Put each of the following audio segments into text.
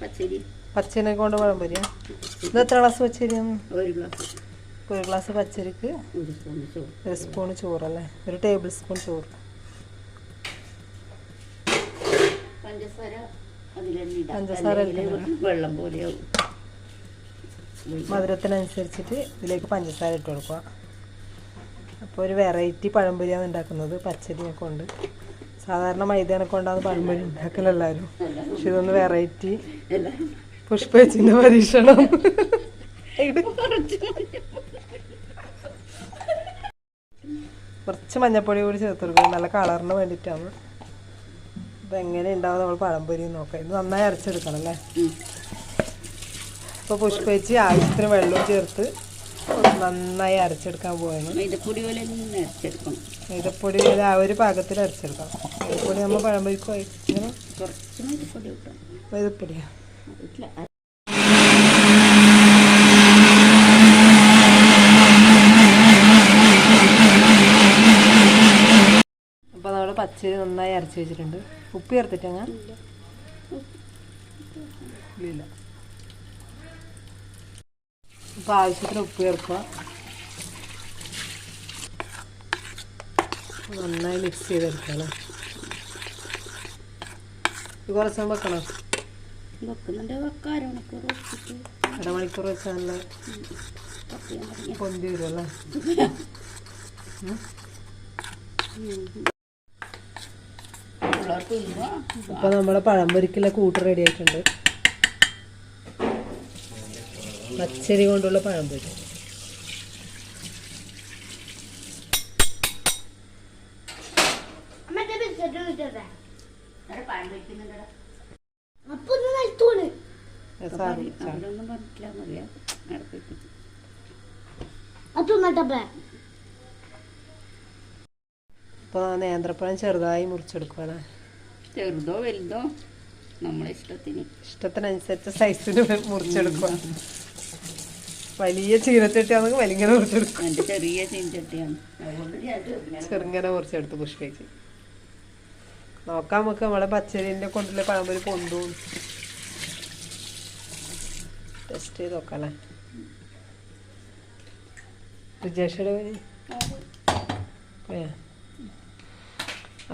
പച്ചരി കൊണ്ട് കൊണ്ട് പഴംപൊരിയാ? ഇത് എത്ര ഗ്ലാസ് പച്ചരിയാണ് ഒരു ഗ്ലാസ് ഒരു ഗ്ലാസ് പച്ചരിക്ക് ഒരു സ്പൂൺ ചോറ്. ചോറല്ലേ? ഒരു ടേബിൾ സ്പൂൺ ചോറ്. പഞ്ചസാര. പഞ്ചസാര. വെള്ളം പോലെയാവും മധുരത്തിനനുസരിച്ചിട്ട് ഇതിലേക്ക് പഞ്ചസാര ഇട്ട് കൊടുക്കുക. അപ്പോൾ ഒരു വെറൈറ്റി പഴംപൊരിയാണ് ഉണ്ടാക്കുന്നത് പച്ചരിയൊക്കെ കൊണ്ട്. സാധാരണ മൈദേനെ കൊണ്ടാണ് പഴംപൊരി ഉണ്ടാക്കലെല്ലാവരും പക്ഷെ ഇതൊന്ന് വെറൈറ്റി പുഷ്പച്ചിന്റെ പരീക്ഷണം. കുറച്ച് മഞ്ഞപ്പൊടി കൂടി ചേർത്ത് കൊടുക്കും നല്ല കളറിന് വേണ്ടിയിട്ടാണ്. അപ്പൊ എങ്ങനെ ഉണ്ടാവും നമ്മൾ പഴംപൊരി നോക്കാം. ഇത് നന്നായി അരച്ചെടുക്കണം അല്ലേ? അപ്പൊ പുഷ്പേച്ചി ആവശ്യത്തിന് വെള്ളവും ചേർത്ത് നന്നായി അരച്ചെടുക്കാൻ പോവാണ്. മൈദപ്പൊടി പോലെ അരച്ചെടുക്കണം. മൈദപ്പൊടി ഒരു ആ ഒരു പാകത്തിൽ അരച്ചെടുക്കണം. മൈദപ്പൊടി നമ്മൾ പഴംപൊരിക്ക് ഇങ്ങനെ? കുറച്ച് മൈദപ്പൊടി കിട്ടും അതിട്ടില്ല. അപ്പോൾ നമ്മൾ പച്ചരി നന്നായി അരച്ച് വെച്ചിട്ടുണ്ട്. ഉപ്പ് ചേർത്തിട്ടങ്ങ ഇല്ല. അപ്പോൾ ആവശ്യത്തിന് ഉപ്പ് ചേർക്കുക നന്നായി മിക്സ് ചെയ്തെടുക്കണം ഇത് കുറച്ച് നേരം വെക്കണം വെക്കുന്നുണ്ട് വെക്കാം അരമണിക്കൂർ വെച്ചിട്ട് അരമണിക്കൂർ വെച്ചാൽ നല്ല പൊന്തി വരുമല്ലേ പിള്ളേർക്ക് തിന്നുവാ. പഴം നമ്മുടെ പഴംപൊരിക്കുള്ള കൂട്ട് റെഡി ആയിട്ടുണ്ട് പച്ചരി കൊണ്ടുള്ള പഴംപൊരി മറ്റേ ബിസ്ക്കറ്റ് കിട്ടട്ടെ അവിടെ പഴം വെക്കുന്നുണ്ടെടാ. അപ്പൊ ഒന്ന് നിലത്തോണ് സാറി അവരൊന്നും പറഞ്ഞിട്ടില്ല എന്നറിയാം ഇടയ്ക്ക് വെക്കും. കൊണ്ടുള്ള പഴം പൊരി നേന്ത്രപ്പഴം ചെറുതായി മുറിച്ചെടുക്കുവാണ്. ചെറുതോ വലുതോ നമ്മളെ ഇഷ്ടത്തിന് ഇഷ്ടത്തിനനുസരിച്ച് സൈസിന് മുറിച്ചെടുക്കുക വലിയ ചീനച്ചട്ടിയാണെങ്കിൽ വലിങ്ങനെ മുറിച്ചെടുക്കും എന്റെ ചെറിയ ചീനച്ചട്ടിയാണ്. ചെറുങ്ങനെ കുറച്ചെടുത്ത് മുറിച്ചെടുത്ത് പുഷ്പേച്ച് നോക്കാം നമുക്ക് നമ്മളെ പച്ചരിന്റെ കൊണ്ടുള്ള പഴമ്പൊരു കൊണ്ടു ടെസ്റ്റ് ചെയ്ത് നോക്കാല്ലേ? വിജേഷയുടെ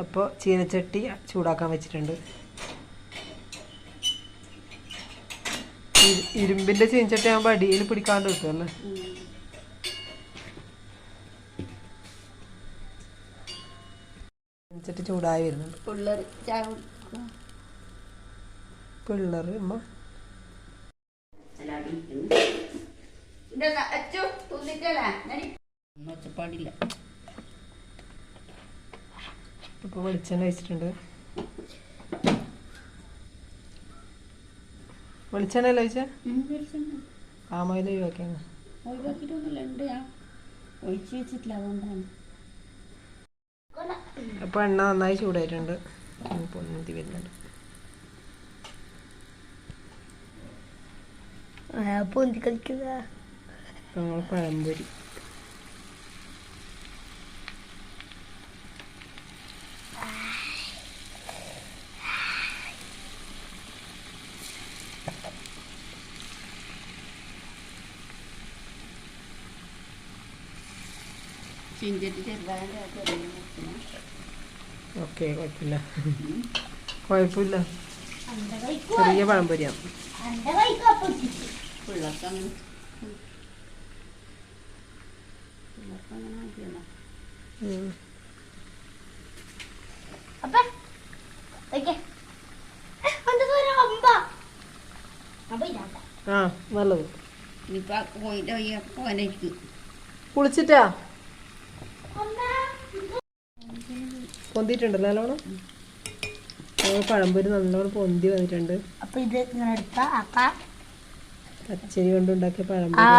അപ്പോൾ ചീനച്ചട്ടി ചൂടാക്കാൻ വെച്ചിട്ടുണ്ട്. ഇരുമ്പിന്റെ ചീഞ്ചട്ടി ആകുമ്പോ അടിയിൽ പിടിക്കാണ്ട് കിട്ടുമല്ലേ ചീഞ്ചട്ടി ചൂടായി വരുന്നുണ്ട്. പിള്ളേർ അമ്മ ഒച്ചപ്പാടില്ല. ഇപ്പൊ വെളിച്ചെണ്ണ വെച്ചിട്ടുണ്ട് വെളിച്ചെണ്ണ അല്ലേ വെച്ചാൽ പാമോയിൽ ഒഴിവാക്കിയാണ് ഒഴിവാക്കിയിട്ടൊന്നുമില്ല ഉണ്ട്. ഞാൻ ഒഴിച്ച് വെച്ചിട്ടില്ല അതുകൊണ്ടാണ്. അപ്പോൾ എണ്ണ നന്നായി ചൂടായിട്ടുണ്ട്. പൊന്നി പൊന്തി വരുന്നുണ്ട്. പൊന്തി കളിക്കുന്ന. പഴംപൊരി. ഓക്കെ കുഴപ്പമില്ല. കുഴപ്പമില്ല. ചെറിയ അപ്പൊ ഇതാണ്ട ആ നല്ലത്. പോകാനായിരിക്കും കുളിച്ചിട്ടാ അമ്മ പൊന്തിയിട്ടുണ്ടല്ലോ നല്ലോണം? പഴംപൊരി നല്ലോണം പൊന്തി വന്നിട്ടുണ്ട്. അപ്പൊ ഇത് ഇങ്ങനെ എടുത്ത? അക്ക പച്ചരി കൊണ്ടുണ്ടാക്കിയ ആ പഴംപൊരി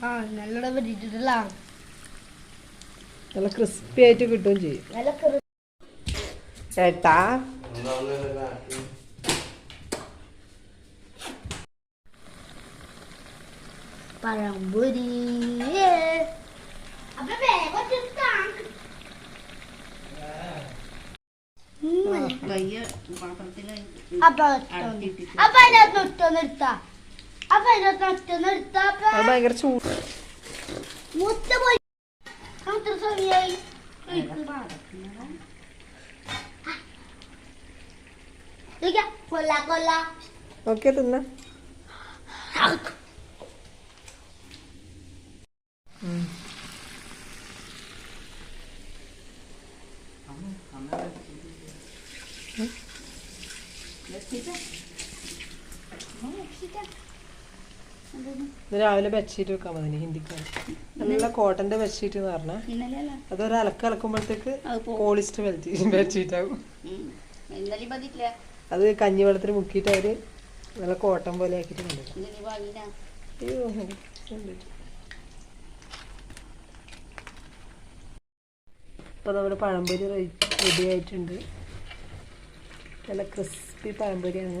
ആ നല്ലോണം നല്ല ക്രിസ്പി ആയിട്ട് കിട്ടുകയും ചെയ്യും. ഏട്ടാ പഴംപൊരി അപ്പൊ വേഗം കയ്യ് പാത്രത്തിൽ അപ്പൊ അപ്പൊ അതിനകത്ത് ഒറ്റൊന്ന് എടുത്താ അപ്പൊ അതിനകത്ത് ഒറ്റൊന്ന് എടുത്താ അപ്പൊ അത് ഭയങ്കര ചൂട് മുത്ത പോയി. അത്ര സമയായി. കൊല്ല കൊല്ല ഓക്കെ തിന്ന. രാവിലെ ബെഡ്ഷീറ്റ് വെക്കാൻ മതി ഹിന്ദിക്ക് നല്ല കോട്ടന്റെ ബെഡ്ഷീറ്റ് എന്ന് പറഞ്ഞാൽ അതൊരു അലക്ക് അലക്കുമ്പോഴത്തേക്ക് പോളിസ്റ്റർ ബെഡ്ഷീറ്റ് ആകും അത് കഞ്ഞിവെള്ളത്തിൽ മുക്കിയിട്ട് അവർ നല്ല കോട്ടൻ പോലെ ആക്കിയിട്ട്. ഇപ്പൊ നമ്മുടെ പഴംപൊരി റെഡി ആയിട്ടുണ്ട്. നല്ല ക്രിസ്പി പഴംപൊരിയാണ്.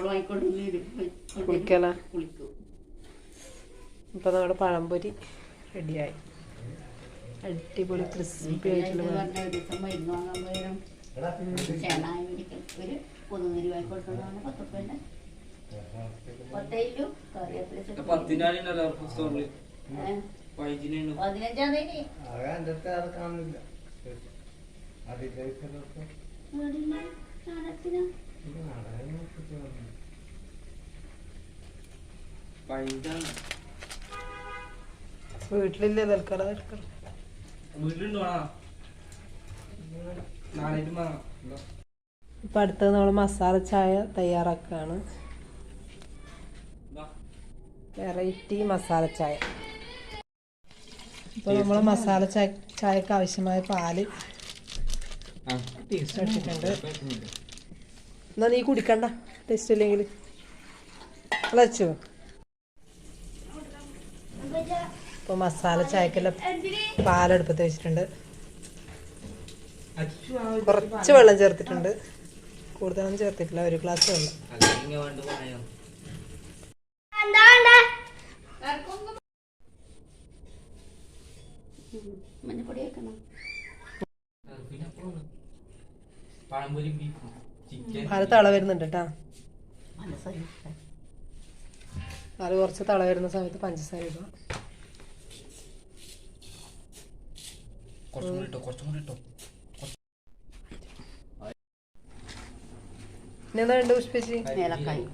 ഡെട്രോൾ വാങ്ങിക്കൊണ്ട് കുളിക്കല കുളിക്കും. ഇപ്പൊ നമ്മുടെ പഴംപൊരി റെഡിയായി. അടിപൊളി ക്രിസ്പി ആയിട്ടുള്ള ഒരു മരുന്ന് വാങ്ങാൻ ചേണായ പൊതുനിരി പത്തുപ്പേന്റെ കറിവേപ്പില പതിനഞ്ചാം തീയതി വീട്ടിലില്ലേ തൽക്കാലം വാങ്ങാം ഇപ്പൊ അടുത്തത് നമ്മൾ മസാല ചായ തയ്യാറാക്കുകയാണ് വെറൈറ്റി മസാല ചായ. ഇപ്പൊ നമ്മൾ മസാല ചായ ചായക്ക് ആവശ്യമായ പാൽ ഇട്ടിട്ടുണ്ട്. എന്നാ നീ കുടിക്കണ്ട. ടേസ്റ്റ് ഇല്ലെങ്കിൽ. അളച്ചോ ഇപ്പോൾ മസാല ചായക്കെല്ലാം പാലെടുപ്പത്ത് വെച്ചിട്ടുണ്ട്. കുറച്ച് വെള്ളം ചേർത്തിട്ടുണ്ട്. കൂടുതലൊന്നും ചേർത്തിട്ടില്ല. ഒരു ഗ്ലാസ് വെള്ളം മഞ്ഞപ്പൊടി വെക്കണം? പഴംപൊരി പാൽ തള വരുന്നുണ്ട് കേട്ടാ മനസ്സായി കുറച്ച് തള വരുന്ന സമയത്ത് പഞ്ചസാര ഇടുക. കുറച്ചും കൂടി ഇട്ടോ കുറച്ചും കൂടി ഇട്ടോ. ഇനി ഉണ്ട് പുഷ്പിച്ചി? ഏലക്കായി.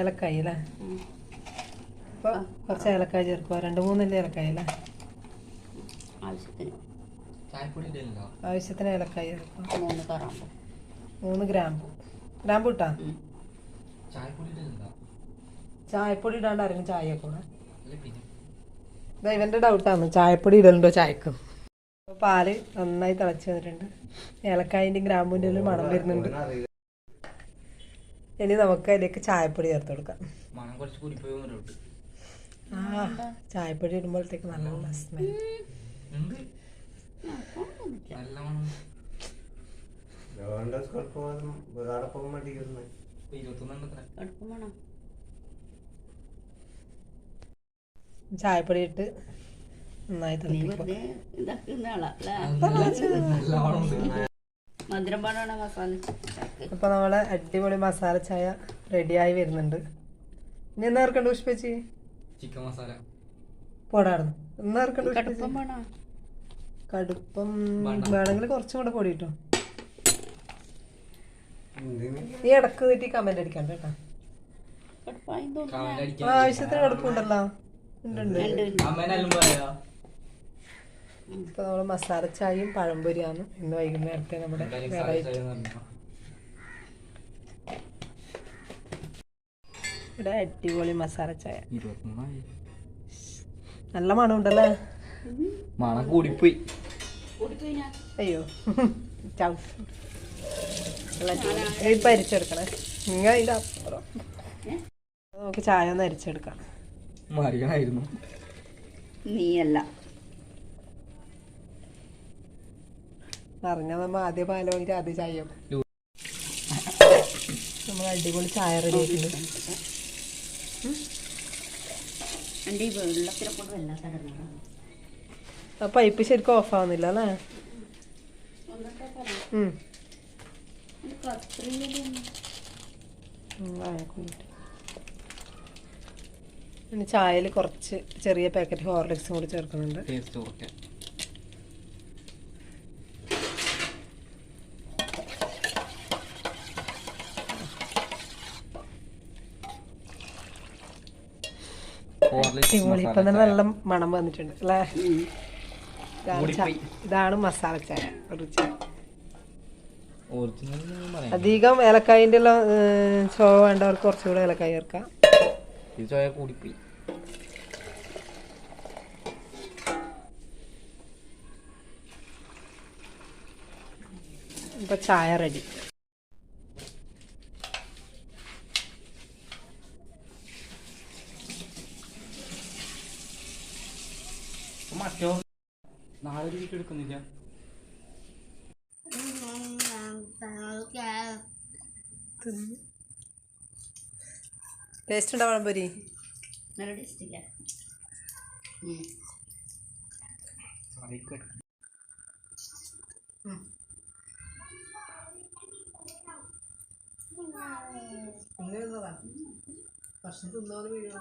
ഏലക്കായി അല്ലേ? ഉം. കുറച്ച് ഏലക്കായ ചേർക്കുക. രണ്ട് മൂന്നല്ലേ ഏലക്കായ അല്ലേ? ആവശ്യത്തിന്. ചായപ്പൊടി ഇടല്ലോ ആവശ്യത്തിന് ഏലക്കായ ചേർക്കുക. മൂന്ന് ഗ്രാമ്പു. ഗ്രാമ്പു ചായപ്പൊടി ഇടാണ്ട് ആരെങ്കിലും ചായ ഇതാ ഇവന്റെ ഡൗട്ടാണ് ചായപ്പൊടി ഇടലുണ്ടോ ചായക്ക്? പാൽ നന്നായി തിളച്ച് വന്നിട്ടുണ്ട്. ഏലക്കായന്റെയും ഗ്രാമ്പൂന്റെ മണം വരുന്നുണ്ട്. ഇനി നമുക്ക് അതിലേക്ക് ചായപ്പൊടി ചേർത്ത് കൊടുക്കാം. ആ ചായപ്പൊടി ഇടുമ്പോഴത്തേക്ക് നല്ല സ്മെൽ ഉണ്ട് നല്ല മണം ഇരുപത്തൊന്നും എത്ര കടുപ്പം വേണം ചായപ്പൊടി ഇട്ട് നന്നായി അപ്പൊ നമ്മളെ അടിപൊളി മസാല ചായ റെഡിയായി വരുന്നുണ്ട്. ഇനി എന്നാ ഇറക്കണ്ട പുഷ്പച്ചി? ചിക്കൻ മസാല. പോടായിരുന്നു എന്നാ ഇറക്കണ്ട കടുപ്പം വേണം? കടുപ്പം വേണ്ട. വേണമെങ്കിൽ കുറച്ചും കൂടെ പൊടി കിട്ടും നീ ഇടയ്ക്ക് തെറ്റി കമന്റ് അടിക്കണ്ട കേട്ടോ. ആവശ്യത്തിന് കടുപ്പുണ്ടല്ലോ. ഇപ്പൊ നമ്മൾ മസാല ചായയും പഴംപൊരിയാണ്. ഇന്ന് വൈകുന്നേരത്തെ നമ്മുടെ വെറൈറ്റി ഇവിടെ അടിപൊളി മസാല ചായ. നല്ല മണം ഉണ്ടല്ലേ മണം കൂടിപ്പോയി അയ്യോ. ചവിട്ട് ഇപ്പം അരിച്ചെടുക്കണേ നിങ്ങൾ അതിന്റെ അപ്പുറം. നമുക്ക് ചായ ഒന്ന് അരിച്ചെടുക്കാം. മറിയണായിരുന്നു. നീയല്ല. അറിഞ്ഞാൽ നമ്മൾ ആദ്യം പാൽ വാങ്ങിയിട്ട് ആദ്യം ചായ നമ്മൾ അടിപൊളി ചായ റെഡി ആയിട്ടുണ്ട്. ആ പൈപ്പ് ശരിക്കും ഓഫ് ആവുന്നില്ല അല്ലേ? ഇനി ചായയിൽ കുറച്ച് ചെറിയ പാക്കറ്റ് ഹോർലിക്സും കൂടി ചേർക്കുന്നുണ്ട്. ടേസ്റ്റ് അടിപൊളി. ഇപ്പം തന്നെ നല്ല മണം വന്നിട്ടുണ്ട് അല്ലേ? ഇതാണ് മസാല ചായ ഒരു ചായ ഒറിജിനൽ പറയാം അധികം ഏലക്കായിന്റെ എല്ലാം ചോ വേണ്ടവർക്ക് കുറച്ചുകൂടെ ഏലക്കായി ചേർക്കാം. ഇത് ചോയ കൂടിപ്പോയി. ഇപ്പം ചായ റെഡി മറ്റോ? നാളെ ഒരു എടുക്കുന്നില്ല ടേസ്റ്റ് ഉണ്ടോ പഴംപൊരി നല്ല ഭക്ഷണം വീഡിയോ